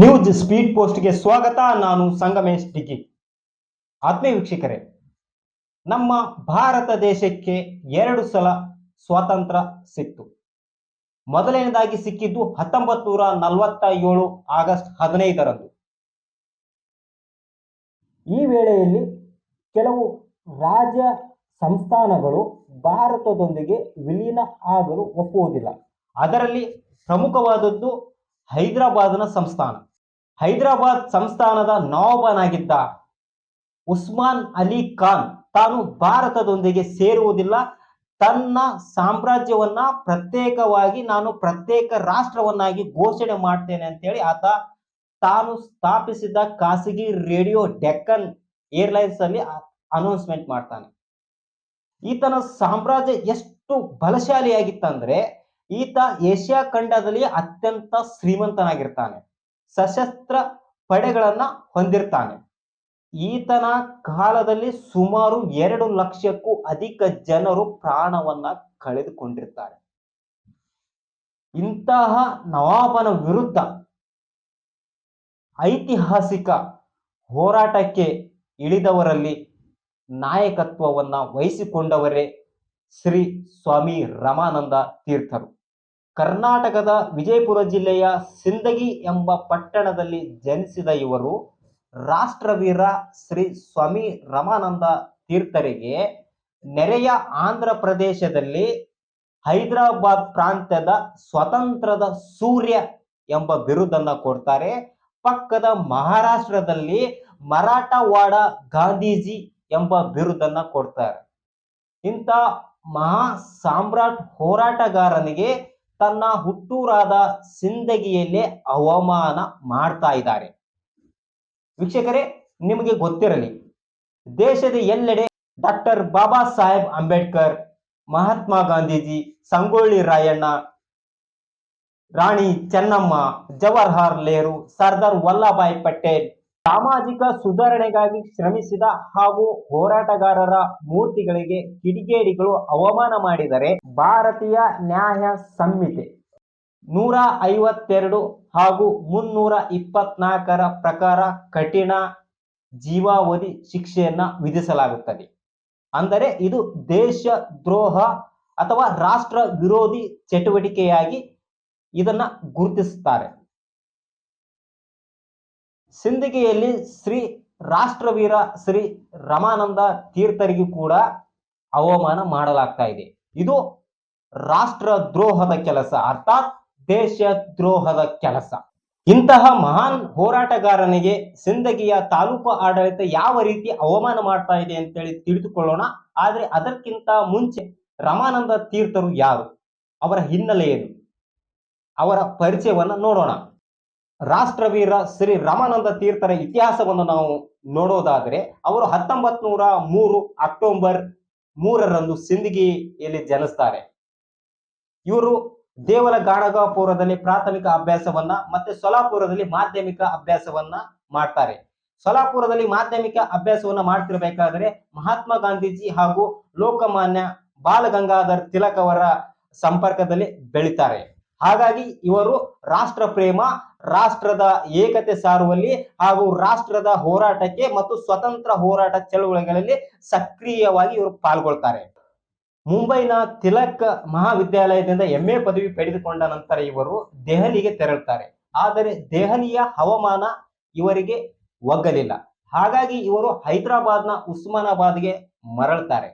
News speed ಪೋಸ್ಟ್ಗೆ ಸ್ವಾಗತ. ನಾನು ಸಂಗಮೇಶ್ ಡಿಗಿ ಆತ್ಮೀಯ ವೀಕ್ಷಕರೇ, ನಮ್ಮ ಭಾರತ ದೇಶಕ್ಕೆ ಎರಡು ಸಲ ಸ್ವಾತಂತ್ರ್ಯ ಸಿಕ್ತು ಮೊದಲನೇದಾಗಿ ಸಿಕ್ಕಿದ್ದು ಹತ್ತೊಂಬತ್ತು ನೂರ ನಲವತ್ತ ಏಳು ಆಗಸ್ಟ್ ಹದಿನೈದರಂದು. ಈ ವೇಳೆಯಲ್ಲಿ ಕೆಲವು ರಾಜ್ಯ ಸಂಸ್ಥಾನಗಳು ಭಾರತದೊಂದಿಗೆ ವಿಲೀನ ಆಗಲು ಒಪ್ಪುವುದಿಲ್ಲ. ಅದರಲ್ಲಿ ಪ್ರಮುಖವಾದದ್ದು ಹೈದರಾಬಾದ್ನ ಸಂಸ್ಥಾನ. ಹೈದರಾಬಾದ್ ಸಂಸ್ಥಾನದ ನವಾಬನಾಗಿದ್ದ ಉಸ್ಮಾನ್ ಅಲಿ ಖಾನ್ ತಾನು ಭಾರತದೊಂದಿಗೆ ಸೇರುವುದಿಲ್ಲ. ತನ್ನ ಸಾಮ್ರಾಜ್ಯವನ್ನ ಪ್ರತ್ಯೇಕವಾಗಿ ನಾನು ಪ್ರತ್ಯೇಕ ರಾಷ್ಟ್ರವನ್ನಾಗಿ ಘೋಷಣೆ ಮಾಡ್ತೇನೆ ಅಂತೇಳಿ ಆತ ತಾನು ಸ್ಥಾಪಿಸಿದ ಖಾಸಗಿ ರೇಡಿಯೋ ಡೆಕ್ಕನ್ ಏರ್ಲೈನ್ಸ್ ಅಲ್ಲಿ ಅನೌನ್ಸ್ಮೆಂಟ್ ಮಾಡ್ತಾನೆ. ಈತನ ಸಾಮ್ರಾಜ್ಯ ಎಷ್ಟು ಬಲಶಾಲಿಯಾಗಿತ್ತಂದ್ರೆ ಈತ ಏಷ್ಯಾ ಖಂಡದಲ್ಲಿ ಅತ್ಯಂತ ಶ್ರೀಮಂತನಾಗಿರ್ತಾನೆ. ಸಶಸ್ತ್ರ ಪಡೆಗಳನ್ನ ಹೊಂದಿರ್ತಾನೆ. ಈತನ ಕಾಲದಲ್ಲಿ ಸುಮಾರು ಎರಡು ಲಕ್ಷಕ್ಕೂ ಅಧಿಕ ಜನರು ಪ್ರಾಣವನ್ನ ಕಳೆದುಕೊಂಡಿರ್ತಾರೆ. ಇಂತಹ ನವಾಬನ ವಿರುದ್ಧ ಐತಿಹಾಸಿಕ ಹೋರಾಟಕ್ಕೆ ಇಳಿದವರಲ್ಲಿ ನಾಯಕತ್ವವನ್ನ ವಹಿಸಿಕೊಂಡವರೇ ಶ್ರೀ ಸ್ವಾಮಿ ರಮಾನಂದ ತೀರ್ಥರು. ಕರ್ನಾಟಕದ ವಿಜಯಪುರ ಜಿಲ್ಲೆಯ ಸಿಂದಗಿ ಎಂಬ ಪಟ್ಟಣದಲ್ಲಿ ಜನಿಸಿದ ಇವರು ರಾಷ್ಟ್ರವೀರ ಶ್ರೀ ಸ್ವಾಮಿ ರಮಾನಂದ ತೀರ್ಥರಿಗೆ ನೆರೆಯ ಆಂಧ್ರ ಪ್ರದೇಶದಲ್ಲಿ ಹೈದರಾಬಾದ್ ಪ್ರಾಂತ್ಯದ ಸ್ವತಂತ್ರದ ಸೂರ್ಯ ಎಂಬ ಬಿರುದನ್ನ ಕೊಡ್ತಾರೆ. ಪಕ್ಕದ ಮಹಾರಾಷ್ಟ್ರದಲ್ಲಿ ಮರಾಠವಾಡ ಗಾಂಧೀಜಿ ಎಂಬ ಬಿರುದನ್ನ ಕೊಡ್ತಾರೆ. ಇಂಥ ಮಹಾ ಸಾಮ್ರಾಟ್ ಹೋರಾಟಗಾರನಿಗೆ ತನ್ನ ಹುಟ್ಟೂರಾದ ಸಿಂದಗಿಯಲ್ಲೇ ಅವಮಾನ ಮಾಡ್ತಾ ಇದ್ದಾರೆ. ವೀಕ್ಷಕರೇ, ನಿಮಗೆ ಗೊತ್ತಿರಲಿ, ದೇಶದ ಎಲ್ಲೆಡೆ ಡಾಕ್ಟರ್ ಬಾಬಾ ಸಾಹೇಬ್ ಅಂಬೇಡ್ಕರ್, ಮಹಾತ್ಮ ಗಾಂಧೀಜಿ, ಸಂಗೊಳ್ಳಿ ರಾಯಣ್ಣ, ರಾಣಿ ಚೆನ್ನಮ್ಮ, ಜವಾಹರ್ಲಾಲ್ ನೆಹರು, ಸರ್ದಾರ್ ವಲ್ಲಭಾಯ್ ಪಟೇಲ್ ಸಾಮಾಜಿಕ ಸುಧಾರಣೆಗಾಗಿ ಶ್ರಮಿಸಿದ ಹಾಗೂ ಹೋರಾಟಗಾರರ ಮೂರ್ತಿಗಳಿಗೆ ಕಿಡಿಗೇಡಿಗಳು ಅವಮಾನ ಮಾಡಿದರೆ ಭಾರತೀಯ ನ್ಯಾಯ ಸಂಹಿತೆ ನೂರ ಐವತ್ತೆರಡು ಹಾಗೂ ಮುನ್ನೂರ ಇಪ್ಪತ್ನಾಲ್ಕರ ಪ್ರಕಾರ ಕಠಿಣ ಜೀವಾವಧಿ ಶಿಕ್ಷೆಯನ್ನ ವಿಧಿಸಲಾಗುತ್ತದೆ. ಅಂದರೆ ಇದು ದೇಶ ದ್ರೋಹ ಅಥವಾ ರಾಷ್ಟ್ರ ವಿರೋಧಿ ಚಟುವಟಿಕೆಯಾಗಿ ಇದನ್ನ ಗುರುತಿಸುತ್ತಾರೆ. ಸಿಂದಗಿಯಲ್ಲಿ ಶ್ರೀ ರಾಷ್ಟ್ರವೀರ ಶ್ರೀ ರಮಾನಂದ ತೀರ್ಥರಿಗೂ ಕೂಡ ಅವಮಾನ ಮಾಡಲಾಗ್ತಾ ಇದೆ. ಇದು ರಾಷ್ಟ್ರ ದ್ರೋಹದ ಕೆಲಸ, ಅರ್ಥಾತ್ ದೇಶ ದ್ರೋಹದ ಕೆಲಸ. ಇಂತಹ ಮಹಾನ್ ಹೋರಾಟಗಾರನಿಗೆ ಸಿಂದಗಿಯ ತಾಲೂಕು ಆಡಳಿತ ಯಾವ ರೀತಿ ಅವಮಾನ ಮಾಡ್ತಾ ಇದೆ ಅಂತೇಳಿ ತಿಳಿದುಕೊಳ್ಳೋಣ. ಆದ್ರೆ ಅದಕ್ಕಿಂತ ಮುಂಚೆ ರಮಾನಂದ ತೀರ್ಥರು ಯಾರು? ಅವರ ಹಿನ್ನೆಲೆ ಏನು? ಅವರ ಪರಿಚಯವನ್ನ ನೋಡೋಣ. ರಾಷ್ಟ್ರವೀರ ಶ್ರೀ ರಮಾನಂದ ತೀರ್ಥರ ಇತಿಹಾಸವನ್ನು ನಾವು ನೋಡೋದಾದರೆ, ಅವರು ಹತ್ತೊಂಬತ್ ನೂರ ಮೂರು ಅಕ್ಟೋಬರ್ ಮೂರರಂದು ಸಿಂದಗಿಯಲ್ಲಿ ಜನಿಸ್ತಾರೆ. ಇವರು ದೇವಲ ಗಾಣಗಾಪುರದಲ್ಲಿ ಪ್ರಾಥಮಿಕ ಅಭ್ಯಾಸವನ್ನ ಮತ್ತೆ ಸೊಲಾಪುರದಲ್ಲಿ ಮಾಧ್ಯಮಿಕ ಅಭ್ಯಾಸವನ್ನ ಮಾಡ್ತಾರೆ. ಸೊಲಾಪುರದಲ್ಲಿ ಮಾಧ್ಯಮಿಕ ಅಭ್ಯಾಸವನ್ನ ಮಾಡ್ತಿರ್ಬೇಕಾದ್ರೆ ಮಹಾತ್ಮ ಗಾಂಧೀಜಿ ಹಾಗೂ ಲೋಕಮಾನ್ಯ ಬಾಲಗಂಗಾಧರ್ ತಿಲಕ್ ಅವರ ಸಂಪರ್ಕದಲ್ಲಿ ಬೆಳಿತಾರೆ. ಹಾಗಾಗಿ ಇವರು ರಾಷ್ಟ್ರ ಪ್ರೇಮ, ರಾಷ್ಟ್ರದ ಏಕತೆ ಸಾರುವಲ್ಲಿ ಹಾಗೂ ರಾಷ್ಟ್ರದ ಹೋರಾಟಕ್ಕೆ ಮತ್ತು ಸ್ವತಂತ್ರ ಹೋರಾಟ ಚಳುವಳಿಗಳಲ್ಲಿ ಸಕ್ರಿಯವಾಗಿ ಇವರು ಪಾಲ್ಗೊಳ್ತಾರೆ. ಮುಂಬೈನ ತಿಲಕ್ ಮಹಾವಿದ್ಯಾಲಯದಿಂದ ಎಂಎ ಪದವಿ ಪಡೆದುಕೊಂಡ ನಂತರ ಇವರು ದೆಹಲಿಗೆ ತೆರಳುತ್ತಾರೆ. ಆದರೆ ದೆಹಲಿಯ ಹವಾಮಾನ ಇವರಿಗೆ ಒಗ್ಗಲಿಲ್ಲ. ಹಾಗಾಗಿ ಇವರು ಹೈದರಾಬಾದ್ನ ಉಸ್ಮಾನಾಬಾದ್ಗೆ ಮರಳುತ್ತಾರೆ.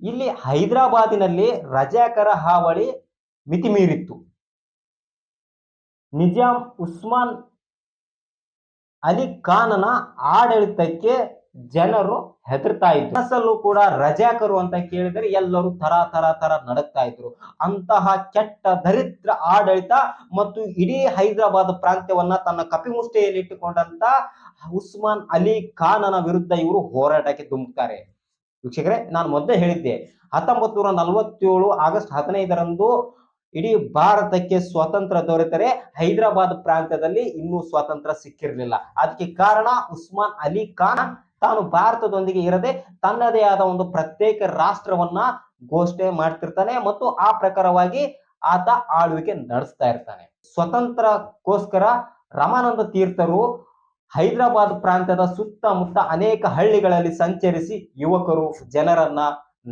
ಇಲ್ಲಿ ಹೈದರಾಬಾದಿನಲ್ಲಿ ರಜಾಕರ ಹಾವಳಿ ಮಿತಿಮೀರಿತ್ತು. ನಿಜಾಂ ಉಸ್ಮಾನ್ ಅಲಿ ಖಾನನ ಆಡಳಿತಕ್ಕೆ ಜನರು ಹೆದರ್ತಾ ಇದ್ರು. ಮನಸ್ಸಲ್ಲೂ ಕೂಡ ರಜಾಕರು ಅಂತ ಕೇಳಿದರೆ ಎಲ್ಲರೂ ತರ ತರ ತರ ನಡಕ್ತಾ ಇದ್ರು. ಅಂತಹ ಕೆಟ್ಟ, ದರಿದ್ರ ಆಡಳಿತ ಮತ್ತು ಇಡೀ ಹೈದರಾಬಾದ್ ಪ್ರಾಂತ್ಯವನ್ನ ತನ್ನ ಕಪಿಮುಷ್ಟಿಯಲ್ಲಿ ಇಟ್ಟುಕೊಂಡಂತ ಉಸ್ಮಾನ್ ಅಲಿ ಖಾನನ ವಿರುದ್ಧ ಇವರು ಹೋರಾಟಕ್ಕೆ ತುಂಬುತ್ತಾರೆ ವೀಕ್ಷಕರೇ, ನಾನು ಮೊದಲೇ ಹೇಳಿದ್ದೆ ಹತ್ತೊಂಬತ್ತು ನೂರ ನಲವತ್ತೇಳು ಆಗಸ್ಟ್ ಹದಿನೈದರಂದು ಇಡೀ ಭಾರತಕ್ಕೆ ಸ್ವಾತಂತ್ರ್ಯ ದೊರೆತರೆ ಹೈದರಾಬಾದ್ ಪ್ರಾಂತ್ಯದಲ್ಲಿ ಇನ್ನೂ ಸ್ವಾತಂತ್ರ್ಯ ಸಿಕ್ಕಿರಲಿಲ್ಲ. ಅದಕ್ಕೆ ಕಾರಣ ಉಸ್ಮಾನ್ ಅಲಿ ಖಾನ್ ತಾನು ಭಾರತದೊಂದಿಗೆ ಇರದೆ ತನ್ನದೇ ಆದ ಒಂದು ಪ್ರತ್ಯೇಕ ರಾಷ್ಟ್ರವನ್ನ ಘೋಷಣೆ ಮಾಡ್ತಿರ್ತಾನೆ ಮತ್ತು ಆ ಪ್ರಕಾರವಾಗಿ ಆತ ಆಳ್ವಿಕೆ ನಡೆಸ್ತಾ ಇರ್ತಾನೆ. ಸ್ವತಂತ್ರಕ್ಕೋಸ್ಕರ ರಮಾನಂದ ತೀರ್ಥರು ಹೈದರಾಬಾದ್ ಪ್ರಾಂತ್ಯದ ಸುತ್ತಮುತ್ತ ಅನೇಕ ಹಳ್ಳಿಗಳಲ್ಲಿ ಸಂಚರಿಸಿ ಯುವಕರು ಜನರನ್ನ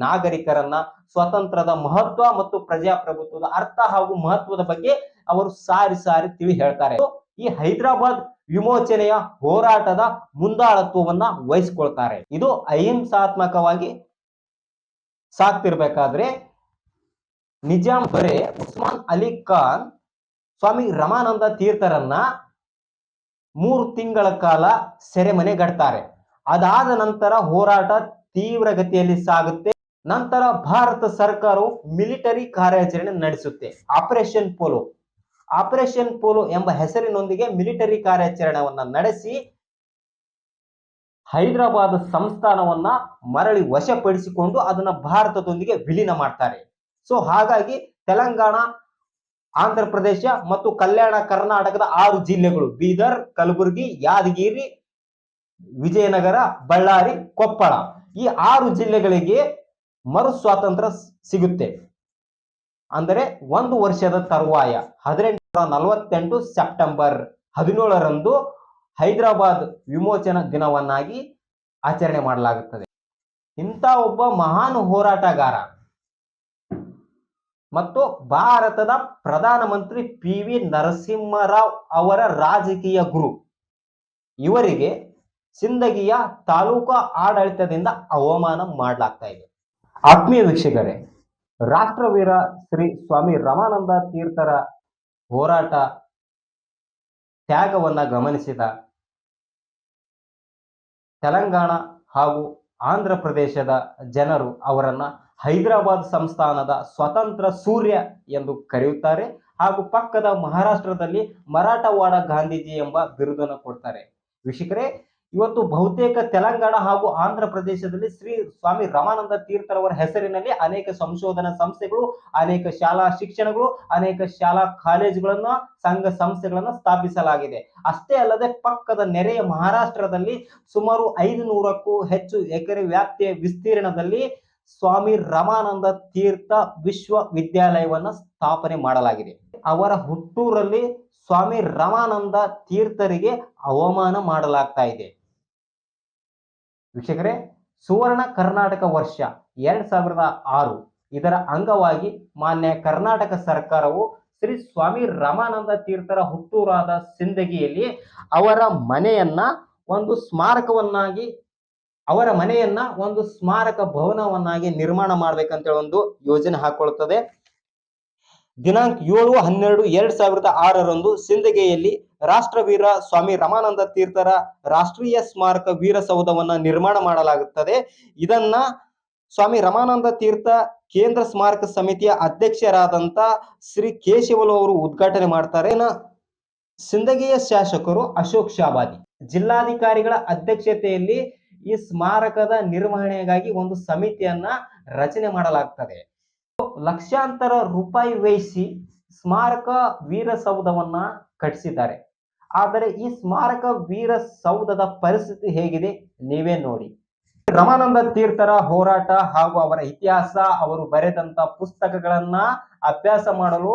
ನಾಗರಿಕರನ್ನ ಸ್ವತಂತ್ರದ ಮಹತ್ವ ಮತ್ತು ಪ್ರಜಾಪ್ರಭುತ್ವದ ಅರ್ಥ ಹಾಗೂ ಮಹತ್ವದ ಬಗ್ಗೆ ಅವರು ಸಾರಿ ಸಾರಿ ತಿಳಿ ಹೇಳ್ತಾರೆ. ಈ ಹೈದರಾಬಾದ್ ವಿಮೋಚನೆಯ ಹೋರಾಟದ ಮುಂದಾಳತ್ವವನ್ನ ವಹಿಸ್ಕೊಳ್ತಾರೆ. ಇದು ಅಹಿಂಸಾತ್ಮಕವಾಗಿ ಸಾಕ್ತಿರ್ಬೇಕಾದ್ರೆ ನಿಜಾಮ್ ಬರೆ ಉಸ್ಮಾನ್ ಅಲಿ ಖಾನ್, ಸ್ವಾಮಿ ರಮಾನಂದ ತೀರ್ಥರನ್ನ ಮೂರು ತಿಂಗಳ ಕಾಲ ಸೆರೆಮನೆಗಡ್ತಾರೆ. ಅದಾದ ನಂತರ ಹೋರಾಟ ತೀವ್ರಗತಿಯಲ್ಲಿ ಸಾಗುತ್ತೆ. ನಂತರ ಭಾರತ ಸರ್ಕಾರವು ಮಿಲಿಟರಿ ಕಾರ್ಯಾಚರಣೆ ನಡೆಸುತ್ತೆ. ಆಪರೇಷನ್ ಪೋಲೋ ಆಪರೇಷನ್ ಪೋಲೋ ಎಂಬ ಹೆಸರಿನೊಂದಿಗೆ ಮಿಲಿಟರಿ ಕಾರ್ಯಾಚರಣೆಯನ್ನ ನಡೆಸಿ ಹೈದರಾಬಾದ್ ಸಂಸ್ಥಾನವನ್ನ ಮರಳಿ ವಶಪಡಿಸಿಕೊಂಡು ಅದನ್ನ ಭಾರತದೊಂದಿಗೆ ವಿಲೀನ ಮಾಡ್ತಾರೆ. ಸೊ ಹಾಗಾಗಿ ತೆಲಂಗಾಣ, ಆಂಧ್ರ ಪ್ರದೇಶ ಮತ್ತು ಕಲ್ಯಾಣ ಕರ್ನಾಟಕದ ಆರು ಜಿಲ್ಲೆಗಳು ಬೀದರ್, ಕಲಬುರಗಿ, ಯಾದಗಿರಿ, ವಿಜಯನಗರ, ಬಳ್ಳಾರಿ, ಕೊಪ್ಪಳ ಈ ಆರು ಜಿಲ್ಲೆಗಳಿಗೆ ಮರು ಸ್ವಾತಂತ್ರ್ಯ ಸಿಗುತ್ತೆ. ಅಂದರೆ ಒಂದು ವರ್ಷದ ತರುವಾಯ ಹದಿನೆಂಟು ನಲವತ್ತೆಂಟು ಸೆಪ್ಟೆಂಬರ್ ಹದಿನೇಳರಂದು ಹೈದರಾಬಾದ್ ವಿಮೋಚನಾ ದಿನವನ್ನಾಗಿ ಆಚರಣೆ ಮಾಡಲಾಗುತ್ತದೆ. ಇಂಥ ಒಬ್ಬ ಮಹಾನ್ ಹೋರಾಟಗಾರ ಮತ್ತು ಭಾರತದ ಪ್ರಧಾನಮಂತ್ರಿ ಪಿ ವಿ ನರಸಿಂಹರಾವ್ ಅವರ ರಾಜಕೀಯ ಗುರು. ಇವರಿಗೆ ಸಿಂದಗಿಯ ತಾಲೂಕು ಆಡಳಿತದಿಂದ ಅವಮಾನ ಮಾಡಲಾಗ್ತಾ ಇದೆ. ಆತ್ಮೀಯ ವೀಕ್ಷಕರೇ, ರಾಷ್ಟ್ರವೀರ ಶ್ರೀ ಸ್ವಾಮಿ ರಮಾನಂದ ತೀರ್ಥರ ಹೋರಾಟ ತ್ಯಾಗವನ್ನ ಗಮನಿಸಿದ ತೆಲಂಗಾಣ ಹಾಗೂ ಆಂಧ್ರ ಪ್ರದೇಶದ ಜನರು ಅವರನ್ನ ಹೈದರಾಬಾದ್ ಸಂಸ್ಥಾನದ ಸ್ವತಂತ್ರ ಸೂರ್ಯ ಎಂದು ಕರೆಯುತ್ತಾರೆ ಹಾಗೂ ಪಕ್ಕದ ಮಹಾರಾಷ್ಟ್ರದಲ್ಲಿ ಮರಾಠವಾಡ ಗಾಂಧೀಜಿ ಎಂಬ ಬಿರುದನ್ನು ಕೊಡ್ತಾರೆ. ವೀಕ್ಷಕರೇ ಇವತ್ತು ಬಹುತೇಕ ತೆಲಂಗಾಣ ಹಾಗೂ ಆಂಧ್ರ ಪ್ರದೇಶದಲ್ಲಿ ಶ್ರೀ ಸ್ವಾಮಿ ರಮಾನಂದ ತೀರ್ಥರವರ ಹೆಸರಿನಲ್ಲಿ ಅನೇಕ ಸಂಶೋಧನಾ ಸಂಸ್ಥೆಗಳು, ಅನೇಕ ಶಾಲಾ ಶಿಕ್ಷಣಗಳು, ಅನೇಕ ಶಾಲಾ ಕಾಲೇಜುಗಳನ್ನ, ಸಂಘ ಸಂಸ್ಥೆಗಳನ್ನ ಸ್ಥಾಪಿಸಲಾಗಿದೆ. ಅಷ್ಟೇ ಅಲ್ಲದೆ ಪಕ್ಕದ ನೆರೆಯ ಮಹಾರಾಷ್ಟ್ರದಲ್ಲಿ ಸುಮಾರು ಐದು ನೂರಕ್ಕೂ ಹೆಚ್ಚು ಎಕರೆ ವ್ಯಾಪ್ತಿಯ ವಿಸ್ತೀರ್ಣದಲ್ಲಿ ಸ್ವಾಮಿ ರಮಾನಂದ ತೀರ್ಥ ವಿಶ್ವವಿದ್ಯಾಲಯವನ್ನ ಸ್ಥಾಪನೆ ಮಾಡಲಾಗಿದೆ. ಅವರ ಹುಟ್ಟೂರಲ್ಲಿ ಸ್ವಾಮಿ ರಮಾನಂದ ತೀರ್ಥರಿಗೆ ಅವಮಾನ ಮಾಡಲಾಗ್ತಾ ಇದೆ. ವೀಕ್ಷಕರೇ, ಸುವರ್ಣ ಕರ್ನಾಟಕ ವರ್ಷ ಎರಡ್ ಸಾವಿರದ ಆರು. ಇದರ ಅಂಗವಾಗಿ ಮಾನ್ಯ ಕರ್ನಾಟಕ ಸರ್ಕಾರವು ಶ್ರೀ ಸ್ವಾಮಿ ರಮಾನಂದ ತೀರ್ಥರ ಹುಟ್ಟೂರಾದ ಸಿಂದಗಿಯಲ್ಲಿ ಅವರ ಮನೆಯನ್ನ ಒಂದು ಸ್ಮಾರಕವನ್ನಾಗಿ, ಅವರ ಮನೆಯನ್ನ ಒಂದು ಸ್ಮಾರಕ ಭವನವನ್ನಾಗಿ ನಿರ್ಮಾಣ ಮಾಡ್ಬೇಕಂತೇಳಿ ಒಂದು ಯೋಜನೆ ಹಾಕೊಳ್ತದೆ. ದಿನಾಂಕ ಏಳು, ಹನ್ನೆರಡು, ಎರಡ್ ಸಾವಿರದ ಆರರಂದು ಸಿಂದಗಿಯಲ್ಲಿ ರಾಷ್ಟ್ರವೀರ ಸ್ವಾಮಿ ರಮಾನಂದ ತೀರ್ಥರ ರಾಷ್ಟ್ರೀಯ ಸ್ಮಾರಕ ವೀರಸೌಧವನ್ನ ನಿರ್ಮಾಣ ಮಾಡಲಾಗುತ್ತದೆ. ಇದನ್ನ ಸ್ವಾಮಿ ರಮಾನಂದ ತೀರ್ಥ ಕೇಂದ್ರ ಸ್ಮಾರಕ ಸಮಿತಿಯ ಅಧ್ಯಕ್ಷರಾದಂತ ಶ್ರೀ ಕೇಶವಲು ಅವರು ಉದ್ಘಾಟನೆ ಮಾಡ್ತಾರೆ. ಸಿಂದಗಿಯ ಶಾಸಕರು ಅಶೋಕ್ ಶಾಬಾದಿ ಜಿಲ್ಲಾಧಿಕಾರಿಗಳ ಅಧ್ಯಕ್ಷತೆಯಲ್ಲಿ ಈ ಸ್ಮಾರಕದ ನಿರ್ವಹಣೆಗಾಗಿ ಒಂದು ಸಮಿತಿಯನ್ನ ರಚನೆ ಮಾಡಲಾಗ್ತದೆ. ಲಕ್ಷಾಂತರ ರೂಪಾಯಿ ವ್ಯಯಿಸಿ ಸ್ಮಾರಕ ವೀರಸೌಧವನ್ನ ಕಟ್ಟಿಸಿದ್ದಾರೆ. ಆದರೆ ಈ ಸ್ಮಾರಕ ವೀರಸೌಧದ ಪರಿಸ್ಥಿತಿ ಹೇಗಿದೆ ನೀವೇ ನೋಡಿ. ರಮಾನಂದ ತೀರ್ಥರ ಹೋರಾಟ ಹಾಗೂ ಅವರ ಇತಿಹಾಸ, ಅವರು ಬರೆದಂತ ಪುಸ್ತಕಗಳನ್ನ ಅಭ್ಯಾಸ ಮಾಡಲು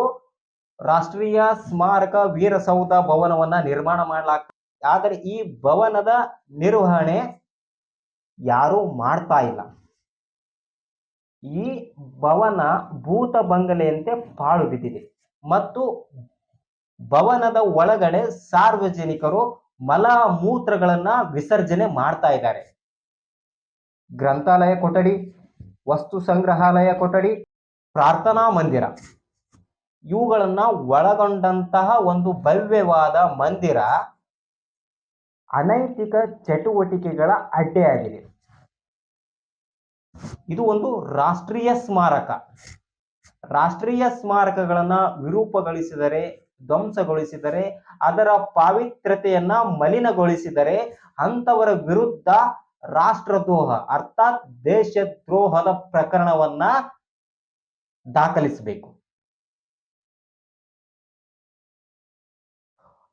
ರಾಷ್ಟ್ರೀಯ ಸ್ಮಾರಕ ವೀರಸೌಧ ಭವನವನ್ನ ನಿರ್ಮಾಣ ಮಾಡಲಾಗ್ತದೆ. ಆದರೆ ಈ ಭವನದ ನಿರ್ವಹಣೆ ಯಾರೂ ಮಾಡ್ತಾ ಇಲ್ಲ. ಈ ಭವನ ಭೂತ ಬಂಗಲೆಯಂತೆ ಪಾಳು ಬಿದ್ದಿದೆ. ಮತ್ತು ಭವನದ ಒಳಗಡೆ ಸಾರ್ವಜನಿಕರು ಮಲ ಮೂತ್ರಗಳನ್ನ ವಿಸರ್ಜನೆ ಮಾಡ್ತಾ ಇದ್ದಾರೆ. ಗ್ರಂಥಾಲಯ ಕೊಠಡಿ, ವಸ್ತು ಸಂಗ್ರಹಾಲಯ ಕೊಠಡಿ, ಪ್ರಾರ್ಥನಾ ಮಂದಿರ. ಇವುಗಳನ್ನ ಒಳಗೊಂಡಂತಹ ಒಂದು ಭವ್ಯವಾದ ಮಂದಿರ ಅನೈತಿಕ ಚಟುವಟಿಕೆಗಳ ಅಡ್ಡೆಯಾಗಿದೆ. ಇದು ಒಂದು ರಾಷ್ಟ್ರೀಯ ಸ್ಮಾರಕ. ರಾಷ್ಟ್ರೀಯ ಸ್ಮಾರಕಗಳನ್ನ ವಿರೂಪಗೊಳಿಸಿದರೆ, ಧ್ವಂಸಗೊಳಿಸಿದರೆ, ಅದರ ಪಾವಿತ್ರ್ಯತೆಯನ್ನ ಮಲಿನಗೊಳಿಸಿದರೆ ಅಂತವರ ವಿರುದ್ಧ ರಾಷ್ಟ್ರದ್ರೋಹ ಅರ್ಥಾತ್ ದೇಶದ್ರೋಹದ ಪ್ರಕರಣವನ್ನ ದಾಖಲಿಸಬೇಕು.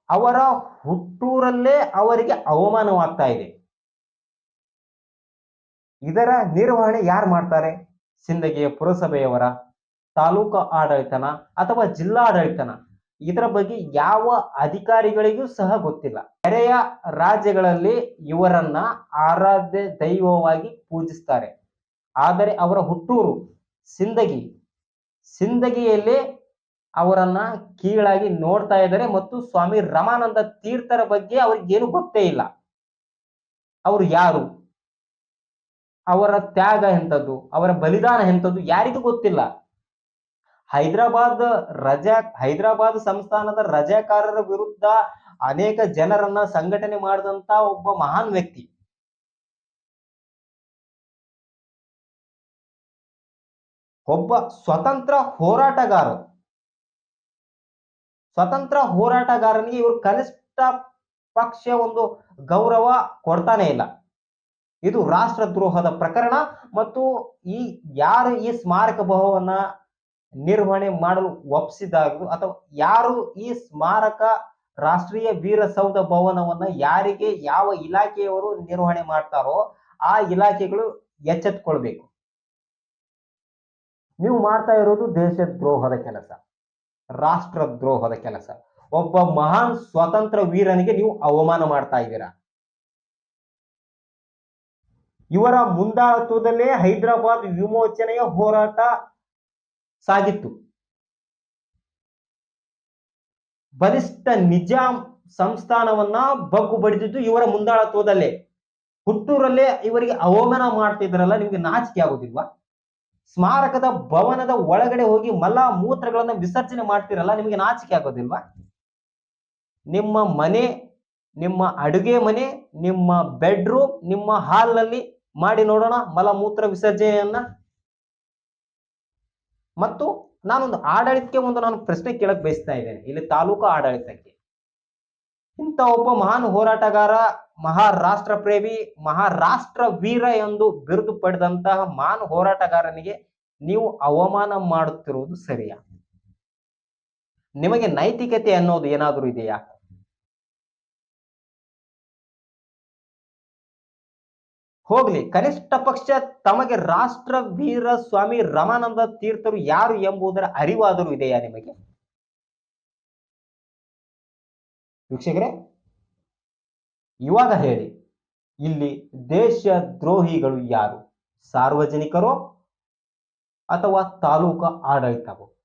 ಅವರ ಹುಟ್ಟೂರಲ್ಲೇ ಅವರಿಗೆ ಅವಮಾನವಾಗ್ತಾ ಇದೆ. ಇದರ ನಿರ್ವಹಣೆ ಯಾರು ಮಾಡ್ತಾರೆ? ಸಿಂದಗಿಯ ಪುರಸಭೆಯವರ ತಾಲೂಕು ಆಡಳಿತನ ಅಥವಾ ಜಿಲ್ಲಾಡಳಿತನ? ಇದರ ಬಗ್ಗೆ ಯಾವ ಅಧಿಕಾರಿಗಳಿಗೂ ಸಹ ಗೊತ್ತಿಲ್ಲ. ನೆರೆಯ ರಾಜ್ಯಗಳಲ್ಲಿ ಇವರನ್ನ ಆರಾಧ್ಯ ದೈವವಾಗಿ ಪೂಜಿಸ್ತಾರೆ. ಆದರೆ ಅವರ ಹುಟ್ಟೂರು ಸಿಂದಗಿ ಸಿಂದಗಿಯಲ್ಲಿ ಅವರನ್ನ ಕೀಳಾಗಿ ನೋಡ್ತಾ ಇದ್ದಾರೆ ಮತ್ತು ಸ್ವಾಮಿ ರಮಾನಂದ ತೀರ್ಥರ ಬಗ್ಗೆ ಅವ್ರಿಗೇನು ಗೊತ್ತೇ ಇಲ್ಲ. ಅವರು ಯಾರು? ಅವರ ತ್ಯಾಗ ಎಂಥದ್ದು, ಅವರ ಬಲಿದಾನ ಎಂಥದ್ದು ಯಾರಿಗೂ ಗೊತ್ತಿಲ್ಲ. ಹೈದರಾಬಾದ್ ರಜಾ, ಹೈದರಾಬಾದ್ ಸಂಸ್ಥಾನದ ರಜಾಕಾರರ ವಿರುದ್ಧ ಅನೇಕ ಜನರನ್ನ ಸಂಘಟನೆ ಮಾಡಿದಂತ ಒಬ್ಬ ಮಹಾನ್ ವ್ಯಕ್ತಿ. ಒಬ್ಬ ಸ್ವತಂತ್ರ ಹೋರಾಟಗಾರ. ಸ್ವತಂತ್ರ ಹೋರಾಟಗಾರನಿಗೆ ಇವರು ಕನಿಷ್ಠ ಪಕ್ಷ ಒಂದು ಗೌರವ ಕೊಡ್ತಾನೆ ಇಲ್ಲ. ಇದು ರಾಷ್ಟ್ರದ್ರೋಹದ ಪ್ರಕರಣ ಮತ್ತು ಈ ಯಾರು ಈ ಸ್ಮಾರಕ ಭವನ ನಿರ್ವಹಣೆ ಮಾಡಲು ಒಪ್ಪಿಸಿದಾಗ ಅಥವಾ ಯಾರು ಈ ಸ್ಮಾರಕ ರಾಷ್ಟ್ರೀಯ ವೀರಸೌಧ ಭವನವನ್ನ ಯಾರಿಗೆ ಯಾವ ಇಲಾಖೆಯವರು ನಿರ್ವಹಣೆ ಮಾಡ್ತಾರೋ ಆ ಇಲಾಖೆಗಳು ಎಚ್ಚೆತ್ಕೊಳ್ಬೇಕು. ನೀವು ಮಾಡ್ತಾ ಇರೋದು ದೇಶದ್ರೋಹದ ಕೆಲಸ, ರಾಷ್ಟ್ರದ್ರೋಹದ ಕೆಲಸ. ಒಬ್ಬ ಮಹಾನ್ ಸ್ವತಂತ್ರ ವೀರನಿಗೆ ನೀವು ಅವಮಾನ ಮಾಡ್ತಾ ಇದ್ದೀರಾ? ಇವರ ಮುಂದಾಳತ್ವದಲ್ಲೇ ಹೈದರಾಬಾದ್ ವಿಮೋಚನೆಯ ಹೋರಾಟ ಸಾಗಿತ್ತು. ಬಲಿಷ್ಠ ನಿಜಾಂ ಸಂಸ್ಥಾನವನ್ನ ಬಗ್ಗು ಬಡಿದಿದ್ದು ಇವರ ಮುಂದಾಳತ್ವದಲ್ಲೇ. ಹುಟ್ಟೂರಲ್ಲೇ ಇವರಿಗೆ ಅವಮಾನ ಮಾಡ್ತಿದ್ರಲ್ಲ ನಿಮ್ಗೆ ನಾಚಿಕೆ ಆಗೋದಿಲ್ವಾ? ಸ್ಮಾರಕದ ಭವನದ ಒಳಗಡೆ ಹೋಗಿ ಮಲ ಮೂತ್ರಗಳನ್ನ ವಿಸರ್ಜನೆ ಮಾಡ್ತಿರಲ್ಲ, ನಿಮಗೆ ನಾಚಿಕೆ ಆಗೋದಿಲ್ವಾ? ನಿಮ್ಮ ಮನೆ, ನಿಮ್ಮ ಅಡುಗೆ ಮನೆ ನಿಮ್ಮ ಬೆಡ್ರೂಮ್ ನಿಮ್ಮ ಹಾಲ್ನಲ್ಲಿ ಮಾಡಿ ನೋಡೋಣ, ಮಲಮೂತ್ರ ವಿಸರ್ಜನೆಯನ್ನ. ಮತ್ತು ನಾನೊಂದು ಆಡಳಿತಕ್ಕೆ ಒಂದು ನಾನು ಪ್ರಶ್ನೆ ಕೇಳಕ್ ಬಯಸ್ತಾ ಇದ್ದೇನೆ. ಇಲ್ಲಿ ತಾಲೂಕು ಆಡಳಿತಕ್ಕೆ. ಇಂಥ ಒಬ್ಬ ಮಹಾನ್ ಹೋರಾಟಗಾರ ಮಹಾರಾಷ್ಟ್ರ ಪ್ರೇಮಿ ಮಹಾರಾಷ್ಟ್ರ ವೀರ ಎಂದು ಬಿರುದು ಪಡೆದಂತಹ ಮಹಾನ್ ಹೋರಾಟಗಾರನಿಗೆ ನೀವು ಅವಮಾನ ಮಾಡುತ್ತಿರುವುದು ಸರಿಯಾ? ನಿಮಗೆ ನೈತಿಕತೆ ಅನ್ನೋದು ಏನಾದರೂ ಇದೆಯಾ? ಹೋಗ್ಲಿ. ಕನಿಷ್ಠ ಪಕ್ಷ ತಮಗೆ ರಾಷ್ಟ್ರ ವೀರ ಸ್ವಾಮಿ ರಮಾನಂದ ತೀರ್ಥರು ಯಾರು ಎಂಬುದರ ಅರಿವಾದರೂ ಇದೆಯಾ ನಿಮಗೆ? ವೀಕ್ಷಕರೇ ಇವಾಗ ಹೇಳಿ. ಇಲ್ಲಿ ದೇಶ ದ್ರೋಹಿಗಳು ಯಾರು? ಸಾರ್ವಜನಿಕರು ಅಥವಾ ತಾಲೂಕು ಆಡಳಿತವೋ?